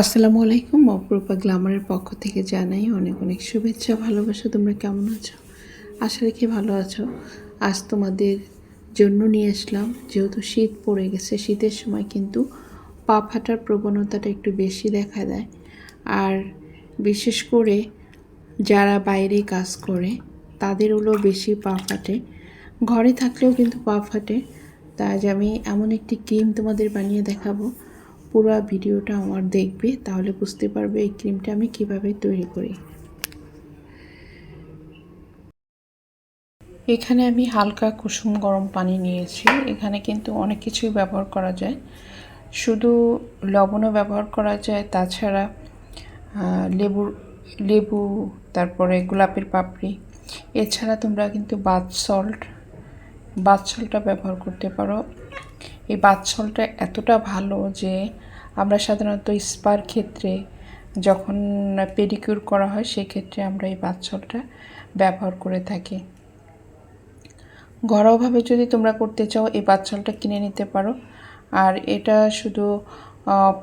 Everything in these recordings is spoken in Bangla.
আসসালামু আলাইকুম, অপরূপা গ্লামারের পক্ষ থেকে জানাই অনেক অনেক শুভেচ্ছা, ভালোবাসা। তোমরা কেমন আছো? আশা রেখে ভালো আছো। আজ তোমাদের জন্য নিয়ে আসলাম, যেহেতু শীত পড়ে গেছে, শীতের সময় কিন্তু পা ফাটার প্রবণতাটা একটু বেশি দেখা দেয়। আর বিশেষ করে যারা বাইরে কাজ করে তাদের হলো বেশি পা ফাটে। ঘরে থাকলেও কিন্তু পা ফাটে। তা আজ আমি এমন একটি ক্রিম তোমাদের বানিয়ে দেখাবো। পুরো ভিডিওটা আমার দেখবে, তাহলে বুঝতে পারবে এই ক্রিমটা আমি কীভাবে তৈরি করি। এখানে আমি হালকা কুসুম গরম পানি নিয়েছি। এখানে কিন্তু অনেক কিছুই ব্যবহার করা যায়। শুধু লবণও ব্যবহার করা যায়, তাছাড়া লেবুর, লেবু, তারপরে গোলাপের পাপড়ি। এছাড়া তোমরা কিন্তু বাথ সল্ট বাথ সল্টটা ব্যবহার করতে পারো। এই বাথ সল্টটা এতটা ভালো যে আমরা সাধারণত স্পার ক্ষেত্রে যখন পেডিকিউর করা হয়, সেক্ষেত্রে আমরা এই বাথ সল্টটা ব্যবহার করে থাকি। ঘরোয়াভাবে যদি তোমরা করতে চাও, এই বাথ সল্টটা কিনে নিতে পারো। আর এটা শুধু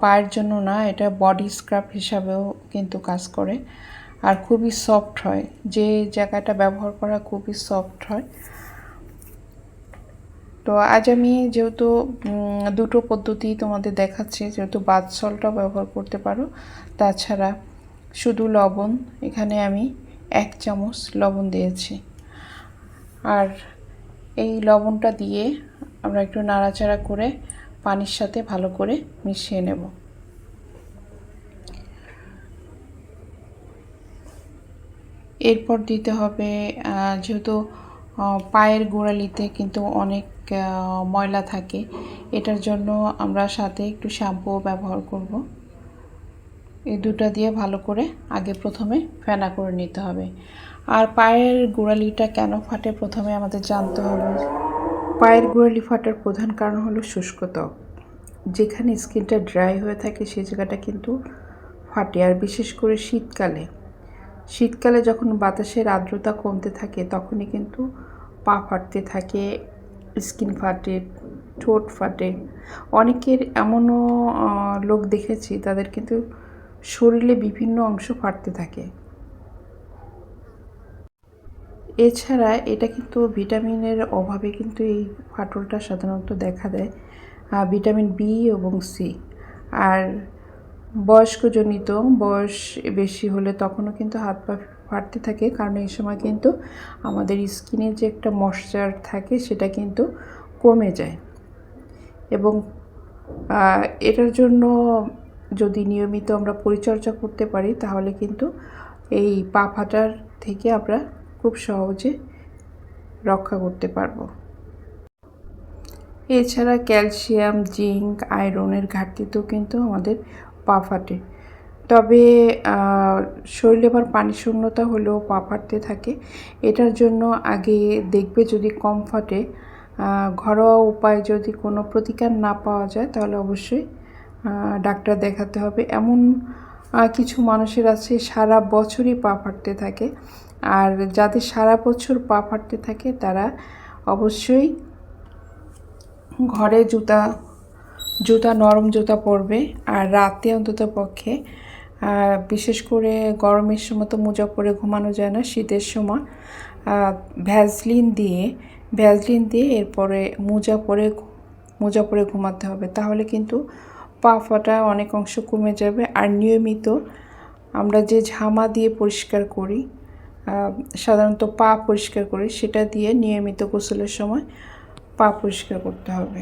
পায়ের জন্য না, এটা বডি স্ক্রাব হিসাবেও কিন্তু কাজ করে। আর খুবই সফট হয়। যে জায়গাটা ব্যবহার করা খুবই সফট হয়। তো আজ আমি যেহেতু দুটো পদ্ধতি তোমাদের দেখাচ্ছি, যেহেতু বাদ সলটাও ব্যবহার করতে পারো। তাছাড়া শুধু লবণ, এখানে আমি এক চামচ লবণ দিয়েছি। আর এই লবণটা দিয়ে আমরা একটু নাড়াচাড়া করে পানির সাথে ভালো করে মিশিয়ে নেব। এরপর দিতে হবে যেহেতু পায়ের গোড়ালিতে কিন্তু অনেক ময়লা থাকে, এটার জন্য আমরা সাথে একটু শ্যাম্পু ব্যবহার করব। এই দুটা দিয়ে ভালো করে আগে প্রথমে ফেনা করে নিতে হবে। আর পায়ের গোড়ালিটা কেন ফাটে প্রথমে আমাদের জানতে হবে। পায়ের গোড়ালি ফাটার প্রধান কারণ হলো শুষ্ক ত্বক। যেখানে স্কিনটা ড্রাই হয়ে থাকে সেই জায়গাটা কিন্তু ফাটে। আর বিশেষ করে শীতকালে। শীতকালে যখন বাতাসের আর্দ্রতা কমতে থাকে, তখনই কিন্তু পা ফাটতে থাকে। স্কিন ফাটে, ঠোঁট ফাটে। অনেকের এমনও লোক দেখেছি, তাদের কিন্তু শরীরে বিভিন্ন অংশ ফাটতে থাকে। এছাড়া এটা কিন্তু ভিটামিনের অভাবে কিন্তু এই ফাটলটা সাধারণত দেখা দেয় ভিটামিন বি এবং সি। আর বয়স্কজনিত, বয়স বেশি হলে তখনও কিন্তু হাত পা ফাটতে থাকে। কারণ এই সময় কিন্তু আমাদের স্কিনের যে একটা ময়শ্চার থাকে, সেটা কিন্তু কমে যায়। এবং এটার জন্য যদি নিয়মিত আমরা পরিচর্যা করতে পারি, তাহলে কিন্তু এই পা ফাটার থেকে আমরা খুব সহজে রক্ষা করতে পারব। এছাড়া ক্যালসিয়াম, জিঙ্ক, আয়রনের ঘাটতিতেও কিন্তু আমাদের পা ফাটে তবে শরীরে আবার পানি শূন্যতা হলেও পা ফাটতে থাকে। এটার জন্য আগে দেখবে যদি কম ফাটে। ঘরোয়া উপায়ে যদি কোনো প্রতিকার না পাওয়া যায়, তাহলে অবশ্যই ডাক্তার দেখাতে হবে। এমন কিছু মানুষের আছে, সারা বছরই পা ফাটতে থাকে। আর যাদের সারা বছর পা ফাটতে থাকে, তারা অবশ্যই ঘরে জুতা জুতা, নরম জুতা পরবে। আর রাতে অন্তত পক্ষে বিশেষ করে গরমের সময় তো মোজা পরে ঘুমানো যায় না, শীতের সময়। ভ্যাজলিন দিয়ে ভ্যাজলিন দিয়ে এরপরে মোজা পরে মোজা পরে ঘুমাতে হবে। তাহলে কিন্তু পা ফাটা অনেক অংশ কমে যাবে। আর নিয়মিত আমরা যে ঝামা দিয়ে পরিষ্কার করি সাধারণত পা পরিষ্কার করি, সেটা দিয়ে নিয়মিত গোসলের সময় পা পরিষ্কার করতে হবে।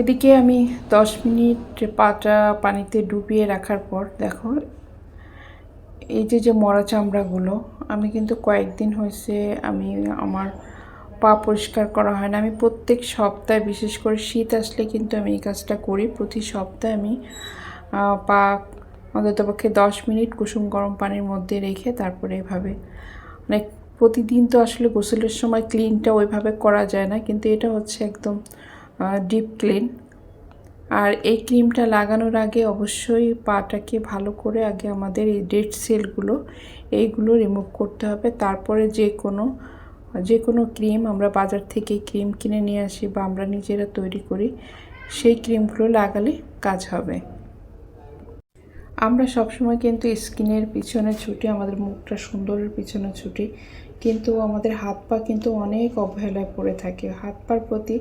এদিকে আমি দশ মিনিট পাটা পানিতে ডুবিয়ে রাখার পর, দেখো, এই যে যে মরা চামড়াগুলো, আমি কিন্তু কয়েকদিন হয়েছে আমি আমার পা পরিষ্কার করা হয় না। আমি প্রত্যেক সপ্তাহে, বিশেষ করে শীত আসলে কিন্তু আমি এই কাজটা করি। প্রতি সপ্তাহে আমি পা অন্ততপক্ষে দশ মিনিট কুসুম গরম পানির মধ্যে রেখে তারপরে এভাবে অনেক প্রতিদিন তো আসলে গোসলের সময় ক্লিনটা ওইভাবে করা যায় না, কিন্তু এটা হচ্ছে একদম ডিপ ক্লিন আর এই ক্রিমটা লাগানোর আগে অবশ্যই পাটাকে ভালো করে আগে আমাদের এই ডেড সেলগুলো এইগুলো রিমুভ করতে হবে। তারপরে যে কোনো যে কোনো ক্রিম আমরা বাজার থেকে ক্রিম কিনে নিয়ে আসি বা আমরা নিজেরা তৈরি করি, সেই ক্রিমগুলো লাগালে কাজ হবে। আমরা সবসময় কিন্তু স্কিনের পিছনে ছুটি, আমাদের মুখটা সুন্দরের পিছনে ছুটি, কিন্তু আমাদের হাত পা কিন্তু অনেক অবহেলায় পড়ে থাকে। হাত পার প্রতি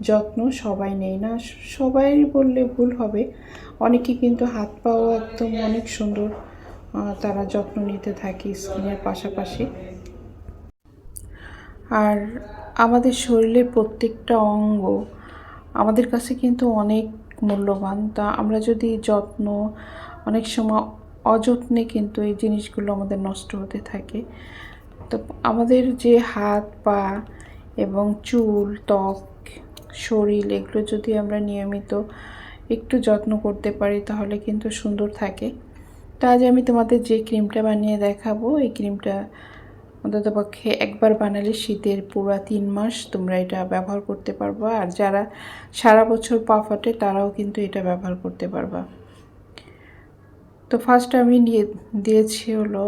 যত্ন সবাই নেই না। সবাই বললে ভুল হবে। অনেকে কিন্তু হাত পাও একদম অনেক সুন্দর তারা যত্ন নিতে থাকে স্কিনের পাশাপাশি। আর আমাদের শরীরের প্রত্যেকটা অঙ্গ আমাদের কাছে কিন্তু অনেক মূল্যবান। তা আমরা যদি যত্ন, অনেক সময় অযত্নে কিন্তু এই জিনিসগুলো আমাদের নষ্ট হতে থাকে। তো আমাদের যে হাত, পা এবং চুল, ত্বক শরীর, এগুলো যদি আমরা নিয়মিত একটু যত্ন করতে পারি তাহলে কিন্তু সুন্দর থাকে। তো আজ আমি তোমাদের যে ক্রিমটা বানিয়ে দেখাবো, এই ক্রিমটা অন্তত পক্ষে একবার বানালে শীতের পুরো তিন মাস তোমরা এটা ব্যবহার করতে পারবা। আর যারা সারা বছর পা ফাটে তারাও কিন্তু এটা ব্যবহার করতে পারবা। তো ফার্স্ট আমি নিয়ে দিয়েছি হলো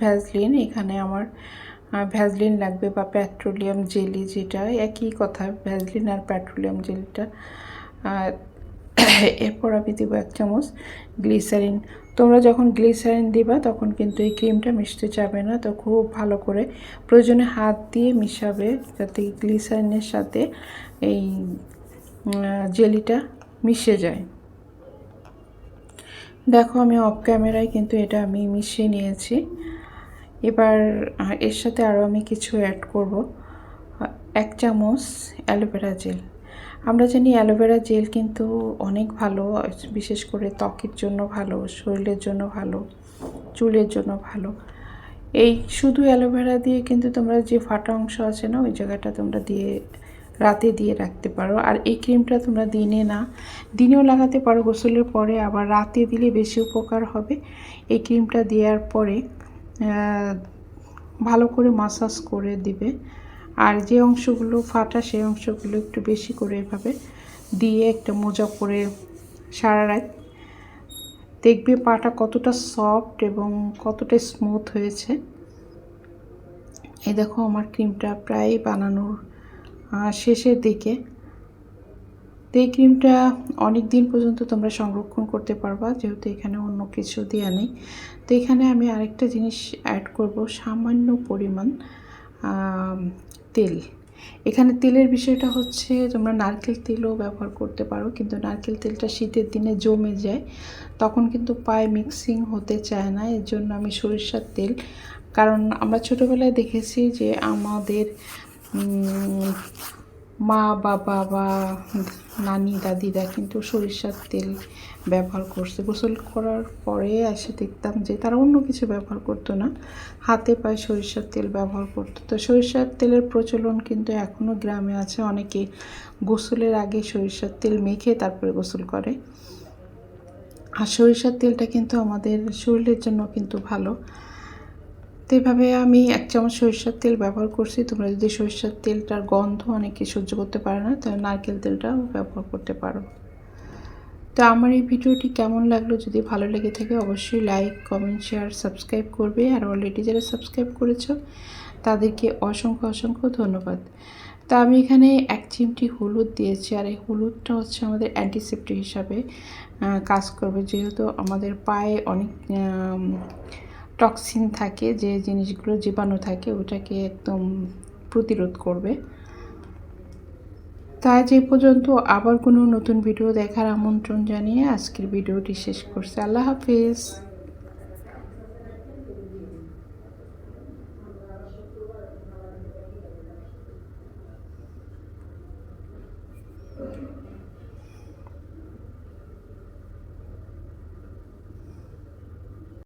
ভ্যাজলিন এখানে আমার ভ্যাজলিন লাগবে বা পেট্রোলিয়াম জেলি যেটা, একই কথা ভ্যাজলিন আর পেট্রোলিয়াম জেলিটা এরপর আমি দেবো এক চামচ গ্লিসারিন তোমরা যখন গ্লিসারিন দিবা, তখন কিন্তু এই ক্রিমটা মিশতে যাবে না। তো খুব ভালো করে প্রয়োজনে হাত দিয়ে মিশাবে, যাতে গ্লিসারিনের সাথে এই জেলিটা মিশে যায়। দেখো আমি অফ ক্যামেরায় কিন্তু এটা আমি মিশিয়ে নিয়েছি। এবার এর সাথে আরও আমি কিছু অ্যাড করব। এক চামচ অ্যালোভেরা জেল। আমরা জানি অ্যালোভেরা জেল কিন্তু অনেক ভালো, বিশেষ করে ত্বকের জন্য ভালো, শরীরের জন্য ভালো, চুলের জন্য ভালো। এই শুধু অ্যালোভেরা দিয়ে কিন্তু তোমরা যে ফাটা অংশ আছে না, ওই জায়গাটা তোমরা দিয়ে রাতে দিয়ে রাখতে পারো। আর এই ক্রিমটা তোমরা দিনে না, দিনেও লাগাতে পারো। গোসলের পরে আবার রাতে দিলে বেশি উপকার হবে। এই ক্রিমটা দেওয়ার পরে ভালো করে মাসাজ করে দিবে। আর যে অংশগুলো ফাটা, সেই অংশগুলো একটু বেশি করে এভাবে দিয়ে একটা মোজা করে সারা রাত। দেখবে পাটা কতটা সফট এবং কতটা স্মুথ হয়েছে। এই দেখো আমার ক্রিমটা প্রায় বানানোর শেষের দিকে। তো এই ক্রিমটা অনেক দিন পর্যন্ত তোমরা সংরক্ষণ করতে পারবা, যেহেতু এখানে অন্য কিছু দেওয়া নেই। তো এখানে আমি আরেকটা জিনিস অ্যাড করব, সামান্য পরিমাণ তেল। এখানে তেলের বিষয়টা হচ্ছে তোমরা নারকেল তেলও ব্যবহার করতে পারো, কিন্তু নারকেল তেলটা শীতের দিনে জমে যায়, তখন কিন্তু পায়ে মিক্সিং হতে চায় না, এর জন্য আমি সরিষার তেল। কারণ আমরা ছোটোবেলায় দেখেছি যে আমাদের মা, বাবা বা নানি, দাদিরা কিন্তু সরিষার তেল ব্যবহার করছে। গোসল করার পরে এসে দেখতাম যে তারা অন্য কিছু ব্যবহার করতো না। হাতে পায়ে সরিষার তেল ব্যবহার করতো। তো সরিষার তেলের প্রচলন কিন্তু এখনও গ্রামে আছে। অনেকে গোসলের আগে সরিষার তেল মেখে তারপরে গোসল করে। আর সরিষার তেলটা কিন্তু আমাদের শরীরের জন্য কিন্তু ভালো। তো এইভাবে আমি এক চামচ সরিষার তেল ব্যবহার করছি। তোমরা যদি সরিষার তেলটার গন্ধ অনেকে সহ্য করতে পারে না, তাহলে নারকেল তেলটাও ব্যবহার করতে পারো। তো আমার এই ভিডিওটি কেমন লাগল, যদি ভালো লেগে থাকে অবশ্যই লাইক, কমেন্ট, শেয়ার, সাবস্ক্রাইব করবে। আর অলরেডি যারা সাবস্ক্রাইব করেছ, তাদেরকে অসংখ্য অসংখ্য ধন্যবাদ। তা আমি এখানে এক চিমটি হলুদ দিয়েছি, আর এই হলুদটা হচ্ছে আমাদের অ্যান্টিসেপ্টিক হিসাবে কাজ করবে। যেহেতু আমাদের পায়ে অনেক টক্সিন থাকে, যে জিনিসগুলো জীবাণু থাকে, ওটাকে একদম প্রতিরোধ করবে। তাই যে পর্যন্ত আবার কোনো নতুন ভিডিও দেখার আমন্ত্রণ জানিয়ে আজকের ভিডিওটি শেষ করছে। আল্লাহ হাফিজ।